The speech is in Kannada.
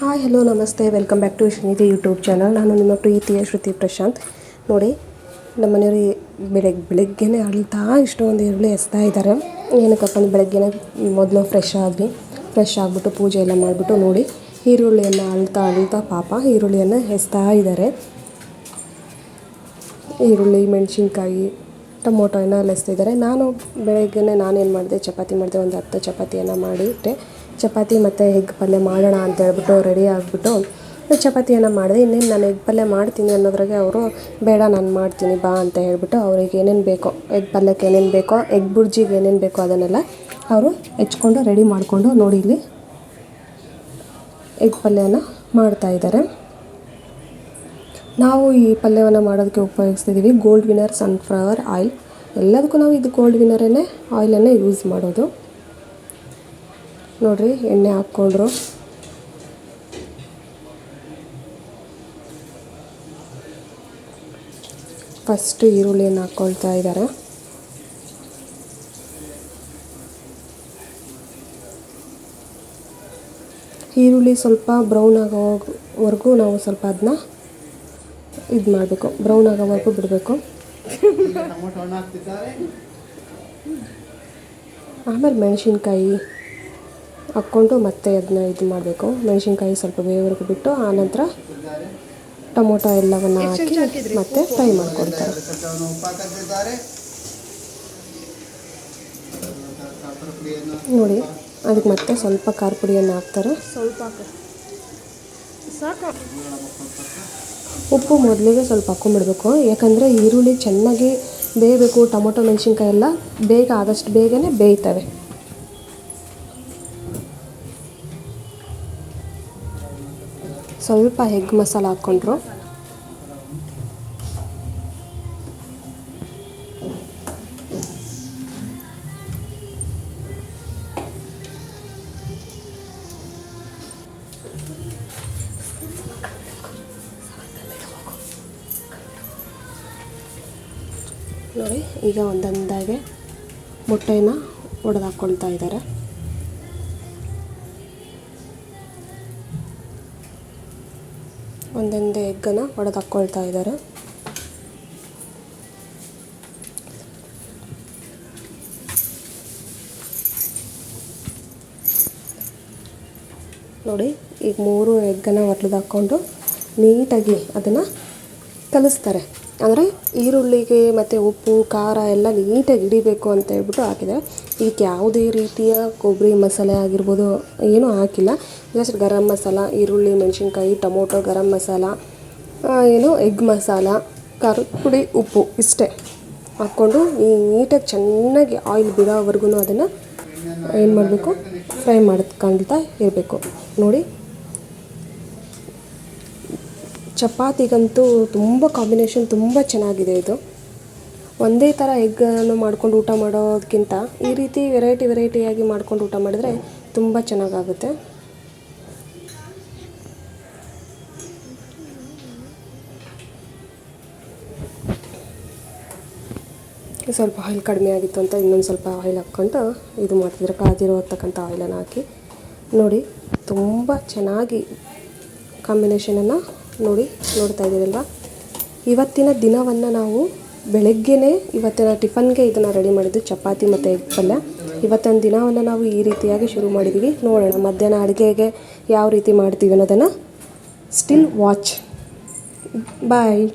ಹಾಯ್ ಹಲೋ ನಮಸ್ತೆ welcome back to Srinidhi YouTube channel ನಾನು ನಿಮ್ಮ ಪ್ರೀತಿಯ ಶ್ರುತಿ ಪ್ರಶಾಂತ್. ನೋಡಿ, ನಮ್ಮ ಮನೆಯವರು ಬೆಳಗ್ಗೆ ಬೆಳಗ್ಗೆನೇ ಅಳ್ತಾ ಇಷ್ಟೊಂದು ಈರುಳ್ಳಿ ಎಸ್ತಾ ಇದ್ದಾರೆ. ಏನಕ್ಕಪ್ಪ ಅಂದ್ರೆ ಬೆಳಗ್ಗೆನೇ ಮೊದಲು ಫ್ರೆಶ್ ಆದ್ವಿ. ಫ್ರೆಶ್ ಆಗಿಬಿಟ್ಟು ಪೂಜೆ ಎಲ್ಲ ಮಾಡಿಬಿಟ್ಟು ನೋಡಿ, ಈರುಳ್ಳಿಯನ್ನು ಅಳ್ತಾ ಅಳ್ತಾ ಪಾಪ ಈರುಳ್ಳಿಯನ್ನು ಎಸ್ತಾ ಇದ್ದಾರೆ. ಈರುಳ್ಳಿ, ಮೆಣಸಿನ್ಕಾಯಿ, ಟೊಮೊಟೊ ಎಲ್ಲ ಎಸ್ತಿದ್ದಾರೆ ನಾನು ಬೆಳಗ್ಗೆನೇ ನಾನೇನು ಮಾಡಿದೆ, ಚಪಾತಿ ಮಾಡಿದೆ, ಒಂದು ಹತ್ತು ಚಪಾತಿಯನ್ನು ಮಾಡಿಟ್ಟೆ. ಚಪಾತಿ ಮತ್ತು ಎಗ್ ಪಲ್ಯ ಮಾಡೋಣ ಅಂತ ಹೇಳ್ಬಿಟ್ಟು ರೆಡಿ ಆಗಿಬಿಟ್ಟು ಚಪಾತಿಯನ್ನು ಮಾಡಿದೆ. ಇನ್ನೇನು ನಾನು ಎಗ್ ಪಲ್ಯ ಮಾಡ್ತೀನಿ ಅನ್ನೋದ್ರಾಗೆ ಅವರು, ಬೇಡ, ನಾನು ಮಾಡ್ತೀನಿ, ಬಾ ಅಂತ ಹೇಳ್ಬಿಟ್ಟು ಅವ್ರಿಗೆ ಏನೇನು ಬೇಕೋ, ಎಗ್ ಪಲ್ಯಕ್ಕೆ ಏನೇನು ಬೇಕೋ, ಎಗ್ ಬುರ್ಜಿಗೆ ಏನೇನು ಬೇಕೋ ಅದನ್ನೆಲ್ಲ ಅವರು ಹೆಚ್ಕೊಂಡು ರೆಡಿ ಮಾಡಿಕೊಂಡು ನೋಡಿ ಇಲ್ಲಿ ಎಗ್ ಪಲ್ಯನ ಮಾಡ್ತಾಯಿದ್ದಾರೆ ನಾವು ಈ ಪಲ್ಯವನ್ನು ಮಾಡೋದಕ್ಕೆ ಉಪಯೋಗಿಸ್ತಿದ್ದೀವಿ ಗೋಲ್ಡ್ ವಿನರ್ ಸನ್ಫ್ಲವರ್ ಆಯಿಲ್ ಎಲ್ಲದಕ್ಕೂ ನಾವು ಇದು ಗೋಲ್ಡ್ ವಿನರನ್ನೇ ಆಯಿಲನ್ನೇ ಯೂಸ್ ಮಾಡೋದು. ನೋಡಿರಿ ಎಣ್ಣೆ ಹಾಕ್ಕೊಂಡ್ರು. ಫಸ್ಟ್ ಈರುಳ್ಳಿಯನ್ನು ಹಾಕ್ಕೊಳ್ತಾ ಇದ್ದಾರೆ. ಈರುಳ್ಳಿ ಸ್ವಲ್ಪ ಬ್ರೌನ್ ಆಗೋವರೆಗೂ ನಾವು ಸ್ವಲ್ಪ ಅದನ್ನ ಇದು ಮಾಡಬೇಕು. ಬ್ರೌನ್ ಆಗೋವರೆಗೂ ಬಿಡಬೇಕು. ಆಮೇಲೆ ಮೆಣಸಿನ್ಕಾಯಿ. ಹಾಕ್ಕೊಂಡು ಮತ್ತೆ ಅದನ್ನ ಇದು ಮಾಡಬೇಕು. ಮೆಣಸಿನ್ಕಾಯಿ ಸ್ವಲ್ಪ ಬೇಯೋವರೆಗೂ ಬಿಟ್ಟು ಆನಂತರ ಟೊಮೊಟೊ ಎಲ್ಲವನ್ನು ಹಾಕಿ ಮತ್ತೆ ಫ್ರೈ ಮಾಡ್ಕೊಳ್ತಾರೆ. ನೋಡಿ ಅದಕ್ಕೆ ಮತ್ತೆ ಸ್ವಲ್ಪ ಖಾರ ಪುಡಿಯನ್ನು ಹಾಕ್ತಾರೆ. ಸ್ವಲ್ಪ ಉಪ್ಪು ಮೊದಲಿಗೆ ಸ್ವಲ್ಪ ಹಾಕ್ಕೊಂಬಿಡ್ಬೇಕು ಯಾಕಂದರೆ ಈರುಳ್ಳಿ ಚೆನ್ನಾಗಿ ಬೇಯಬೇಕು ಟೊಮೊಟೊ ಮೆಣಸಿನ್ಕಾಯಿ ಎಲ್ಲ ಬೇಗ ಆದಷ್ಟು ಬೇಗನೆ ಬೇಯ್ತವೆ. ಸ್ವಲ್ಪ ಎಗ್ ಮಸಾಲ ಹಾಕ್ಕೊಂಡ್ರು. ನೋಡಿ ಈಗ ಒಂದೊಂದಾಗೆ ಮೊಟ್ಟೆನ ಒಡೆದು ಹಾಕ್ಕೊಳ್ತಾ ಇದ್ದಾರೆ. ಒಂದೊಂದೇ ಎಗ್ಗನ್ನು ಒಡೆದು ಹಾಕ್ಕೊಳ್ತಾ ಇದ್ದಾರೆ. ನೋಡಿ ಈಗ ಮೂರು ಎಗ್ಗನ್ನು ಹಾಕ್ಕೊಂಡು ನೀಟಾಗಿ ಅದನ್ನು ಕಲಿಸ್ತಾರೆ. ಅಂದರೆ ಈರುಳ್ಳಿಗೆ ಮತ್ತು ಉಪ್ಪು, ಖಾರ ಎಲ್ಲ ನೀಟಾಗಿ ಹಿಡಿಬೇಕು ಅಂತ ಹೇಳ್ಬಿಟ್ಟು ಹಾಕಿದ್ದಾರೆ. ಇದಕ್ಕೆ ಯಾವುದೇ ರೀತಿಯ ಕೊಬ್ಬರಿ ಮಸಾಲೆ ಆಗಿರ್ಬೋದು ಏನೂ ಹಾಕಿಲ್ಲ. ಜಸ್ಟ್ ಗರಂ ಮಸಾಲ, ಈರುಳ್ಳಿ, ಮೆಣಸಿನ್ಕಾಯಿ, ಟೊಮೊಟೊ, ಗರಂ ಮಸಾಲ ಏನು ಎಗ್ ಮಸಾಲ ಖಾರದ ಪುಡಿ, ಉಪ್ಪು ಇಷ್ಟೇ ಹಾಕ್ಕೊಂಡು ನೀಟಾಗಿ ಚೆನ್ನಾಗಿ ಆಯಿಲ್ ಬಿಡೋವರೆಗೂ ಅದನ್ನು ಏನು ಮಾಡಬೇಕು? ಫ್ರೈ ಮಾಡ್ಕೊಳ್ತಾ ಇರಬೇಕು. ನೋಡಿ. ಚಪಾತಿಗಂತೂ ತುಂಬ ಕಾಂಬಿನೇಷನ್ ತುಂಬ ಚೆನ್ನಾಗಿದೆ ಇದು. ಒಂದೇ ಥರ ಎಗ್ಗನ್ನು ಮಾಡ್ಕೊಂಡು ಊಟ ಮಾಡೋದಕ್ಕಿಂತ ಈ ರೀತಿ ವೆರೈಟಿ ವೆರೈಟಿಯಾಗಿ ಮಾಡ್ಕೊಂಡು ಊಟ ಮಾಡಿದರೆ ತುಂಬ ಚೆನ್ನಾಗಾಗುತ್ತೆ. ಸ್ವಲ್ಪ ಆಯಿಲ್ ಕಡಿಮೆ ಆಗಿತ್ತು ಅಂತ ಇನ್ನೊಂದು ಸ್ವಲ್ಪ ಆಯಿಲ್ ಹಾಕ್ಕೊಂಡು ಇದು ಮಾಡ್ತಿದ್ರೆ ಕಾದಿರೋತಕ್ಕಂಥ ಆಯಿಲನ್ನು ಹಾಕಿ ನೋಡಿ, ತುಂಬ ಚೆನ್ನಾಗಿ ಕಾಂಬಿನೇಷನನ್ನು ನೋಡಿ, ನೋಡ್ತಾ ಇದ್ದೀರಲ್ವ? ಇವತ್ತಿನ ದಿನವನ್ನು ನಾವು ಬೆಳಗ್ಗೆನೇ ಇವತ್ತಿನ ಟಿಫನ್ಗೆ ಇದನ್ನು ರೆಡಿ ಮಾಡಿದ್ದು, ಚಪಾತಿ ಮತ್ತು ಎಗ್ ಪಲ್ಯ. ಇವತ್ತಿನ ದಿನವನ್ನು ನಾವು ಈ ರೀತಿಯಾಗಿ ಶುರು ಮಾಡಿದ್ದೀವಿ ನೋಡೋಣ, ಮಧ್ಯಾಹ್ನ ಅಡುಗೆಗೆ ಯಾವ ರೀತಿ ಮಾಡ್ತೀವಿ ಅನ್ನೋದನ್ನು. ಸ್ಟಿಲ್ ವಾಚ್ ಬಾಯ್